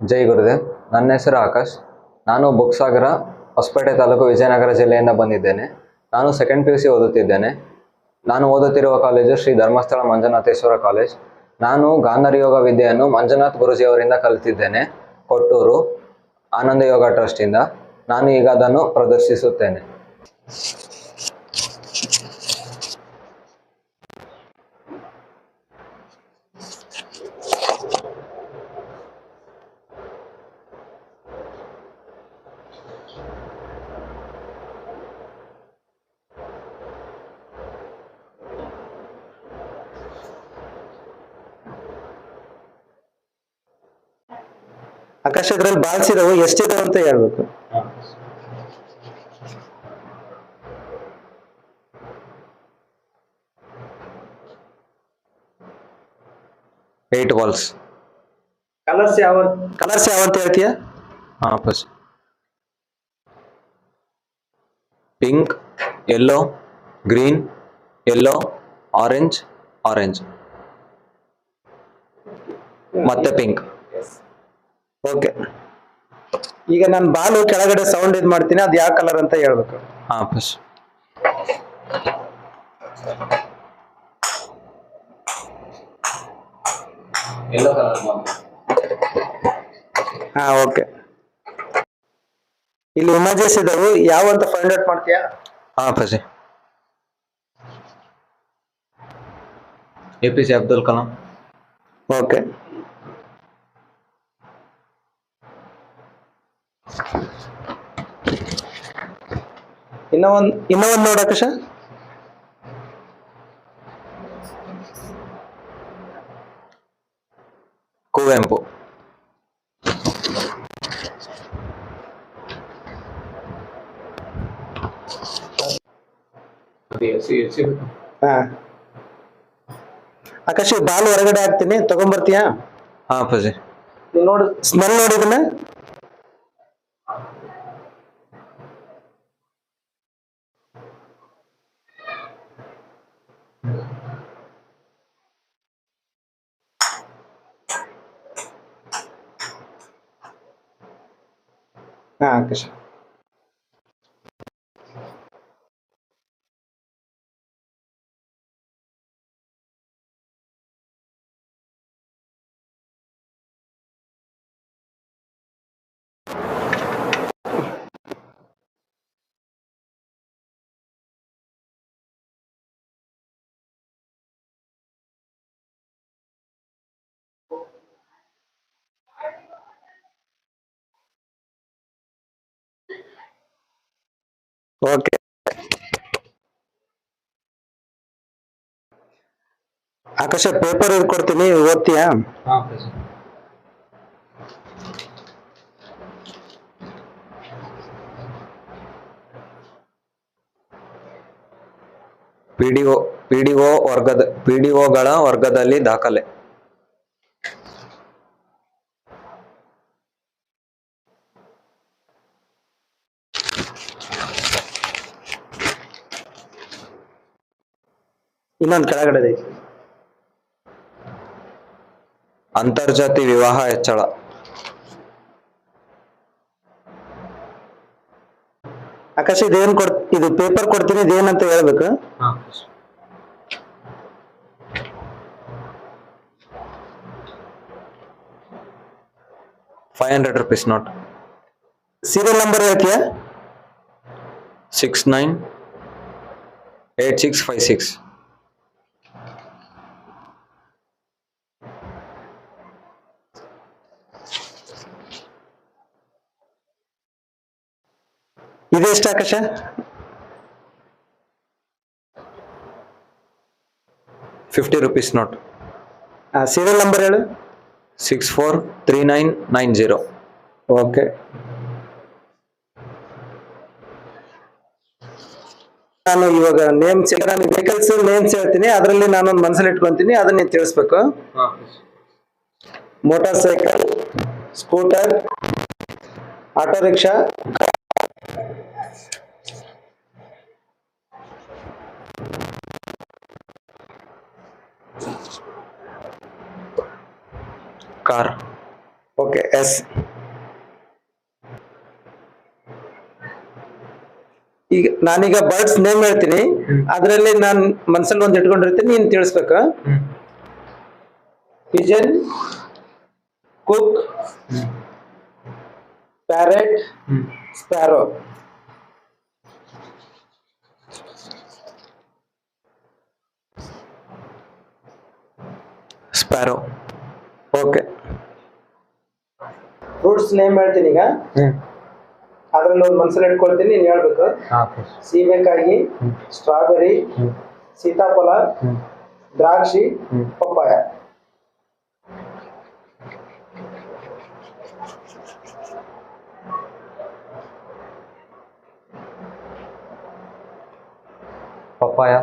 ಜೈ ಗುರುದೇವ್ ನನ್ನ ಹೆಸರು ಆಕಾಶ್. ನಾನು ಬುಕ್ಸಾಗರ, ಹೊಸಪೇಟೆ ತಾಲೂಕು ವಿಜಯನಗರ ಜಿಲ್ಲೆಯಿಂದ ಬಂದಿದ್ದೇನೆ. ನಾನು ಸೆಕೆಂಡ್ ಪಿ ಯು ಸಿ ಓದುತ್ತಿದ್ದೇನೆ. ನಾನು ಓದುತ್ತಿರುವ ಕಾಲೇಜು ಶ್ರೀ ಧರ್ಮಸ್ಥಳ ಮಂಜುನಾಥೇಶ್ವರ ಕಾಲೇಜ್. ನಾನು ಗಾಂಧರ್ ಯೋಗ ವಿದ್ಯೆಯನ್ನು ಮಂಜುನಾಥ್ ಗುರುಜಿಯವರಿಂದ ಕಲಿತಿದ್ದೇನೆ, ಕೊಟ್ಟೂರು ಆನಂದ ಯೋಗ ಟ್ರಸ್ಟಿಂದ. ನಾನು ಈಗ ಅದನ್ನು ಪ್ರದರ್ಶಿಸುತ್ತೇನೆ. ಆಕಾಶ ಇದ್ರಲ್ಲಿ ಬಾಳ್ಸಿದವು ಎಷ್ಟಿದಾವೆ ಅಂತ ಹೇಳ್ಬೇಕು. ಏಟ್ ಬಾಲ್ಸ್ ಕಲರ್ಸ್ ಯಾವ ಕಲರ್ಸ್ ಯಾವ ಅಂತ ಹೇಳ್ತೀಯ? ಹಾಂ bus pink yellow green yellow orange orange ಮತ್ತೆ ಪಿಂಕ್ ಓಕೆ ಈಗ ನಾನು ಬಾಲು ಕೆಳಗಡೆ ಸೌಂಡ್ ಇದ್ ಮಾಡ್ತೀನಿ ಅದು ಯಾವ ಕಲರ್ ಅಂತ ಹೇಳ್ಬೇಕು? ಹಾಂ ಫಸ್ಟ್ ಹಾ ಓಕೆ ಇಲ್ಲಿ ಇಮೇಜಸ್ ಇದಾವು ಯಾವ ಅಂತ ಫೈಂಡ್ ಔಟ್ ಮಾಡ್ತೀಯಾ? ಹಾ first A P J Abdul Kalam okay ಇನ್ನ ಒಂದ್ ಇನ್ನ ಒಂದ್ ನೋಡ ಆಕಾಶ. ಕುವೆಂಪು. ಹಾ. ಆಕಾಶ ಬಾಲ್ ಹೊರಗಡೆ ಹಾಕ್ತೀನಿ ತಗೊಂಬರ್ತೀಯಾ? ಹಾ ನೀನ್ ನೋಡು ಸ್ಮೆಲ್ ನೋಡಿದನ ಹಾ ಆಕಾಶ ಓಕೆ. ಆಕಾಶ ಪೇಪರ್ ಕೊಡ್ತೀನಿ ಓದ್ತೀಯಾ? ಒ ಪಿ ಪಿಡಿಒ ಪಿಡಿಒ ವರ್ಗದ ಪಿಡಿಒಗಳ ವರ್ಗದಲ್ಲಿ ದಾಖಲೆ. ಇನ್ನೊಂದು ಕೆಳಗಡೆ ಅಂತರ್ಜಾತಿ ವಿವಾಹ ಹೆಚ್ಚಳ. ಆಕಾಶ ಇದೇನ್ ಕೊಡ್ ಇದು ಪೇಪರ್ ಕೊಡ್ತೀನಿ ಇದೇನಂತ ಹೇಳ್ಬೇಕು? Five hundred rupees note serial number ಹೇಳ್ತೀಯಾ? Six nine eight six five six ಇದೆಷ್ಟು ಆಕಾಶ? Fifty rupees note serial number ಹೇಳು. Six four three nine nine zero okay ನಾನು ಇವಾಗ ನೇಮ್ಸ್ ನಾನು ವೆಹಿಕಲ್ಸ್ ನೇಮ್ಸ್ ಹೇಳ್ತೀನಿ. ಅದರಲ್ಲಿ ನಾನೊಂದು ಮನಸ್ಸಲ್ಲಿ ಇಟ್ಕೊಂತೀನಿ. ಅದನ್ನ ನೀವು ತಿಳಿಸ್ಬೇಕು. Motorcycle scooter auto rickshaw car okay yes ಈಗ ನಾನೀಗ ಬರ್ಡ್ಸ್ ನೇಮ್ ಹೇಳ್ತೀನಿ. ಅದರಲ್ಲಿ ನಾನು ಮನ್ಸಲ್ಲಿ ಒಂದು ಇಟ್ಕೊಂಡಿರ್ತೀನಿ, ನೀನು ತಿಳಿಸ್ಬೇಕ. Pigeon cuckoo parrot sparrow sparrow okay fruits name ಹೇಳ್ತೀನಿ ಈಗ. ಅದ್ರಲ್ಲಿ ಒಂದು ಮನ್ಸಲ್ಲಿ ಇಟ್ಕೊಳ್ತೀನಿ ನೀನು ಹೇಳ್ಬೇಕು. ಸೀಬೆಕಾಯಿ ಸ್ಟ್ರಾಬೆರಿ ಸೀತಾಫಲ ದ್ರಾಕ್ಷಿ ಪಪ್ಪಾಯ. ಪಪ್ಪಾಯ.